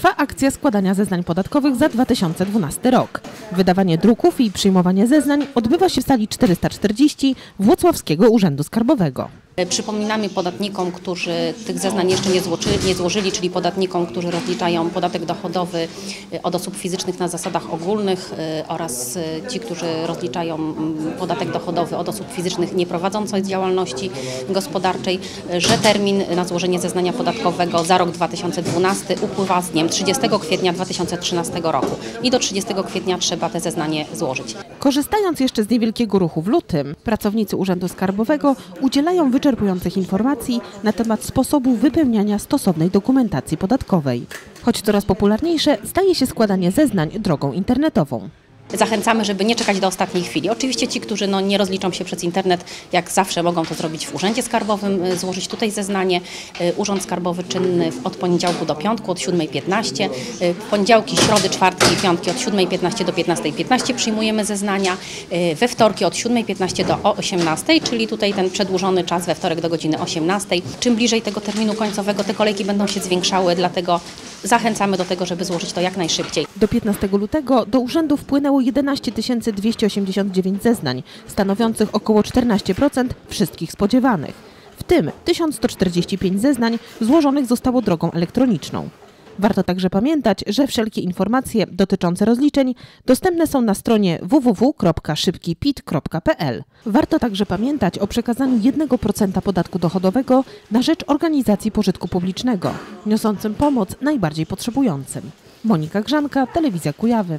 Trwa akcja składania zeznań podatkowych za 2012 rok. Wydawanie druków i przyjmowanie zeznań odbywa się w sali 440 Włocławskiego Urzędu Skarbowego. Przypominamy podatnikom, którzy tych zeznań jeszcze nie złożyli, nie złożyli, czyli podatnikom, którzy rozliczają podatek dochodowy y, od osób fizycznych na zasadach ogólnych y, oraz ci, którzy rozliczają podatek dochodowy od osób fizycznych nie prowadzących działalności gospodarczej, że termin na złożenie zeznania podatkowego za rok 2012 upływa z dniem 30 kwietnia 2013 roku i do 30 kwietnia trzeba te zeznanie złożyć. Korzystając jeszcze z niewielkiego ruchu w lutym, pracownicy Urzędu Skarbowego udzielają wyczerpujących informacji na temat sposobu wypełniania stosownej dokumentacji podatkowej. Choć coraz popularniejsze staje się składanie zeznań drogą internetową. Zachęcamy, żeby nie czekać do ostatniej chwili. Oczywiście ci, którzy no, nie rozliczą się przez internet, jak zawsze mogą to zrobić w Urzędzie Skarbowym, y, złożyć tutaj zeznanie. Y, Urząd Skarbowy czynny od poniedziałku do piątku od 7.15. Y, poniedziałki, środy, czwartki i piątki od 7.15 do 15.15 przyjmujemy zeznania. We wtorki od 7.15 do 18.00, czyli tutaj ten przedłużony czas we wtorek do godziny 18.00. Czym bliżej tego terminu końcowego te kolejki będą się zwiększały, dlatego zachęcamy do tego, żeby złożyć to jak najszybciej. Do 15 lutego do urzędu wpłynęło 11 289 zeznań, stanowiących około 14% wszystkich spodziewanych. W tym 1145 zeznań złożonych zostało drogą elektroniczną. Warto także pamiętać, że wszelkie informacje dotyczące rozliczeń dostępne są na stronie www.szybkipit.pl. Warto także pamiętać o przekazaniu 1% podatku dochodowego na rzecz organizacji pożytku publicznego, niosącym pomoc najbardziej potrzebującym. Monika Grzanka, Telewizja Kujawy.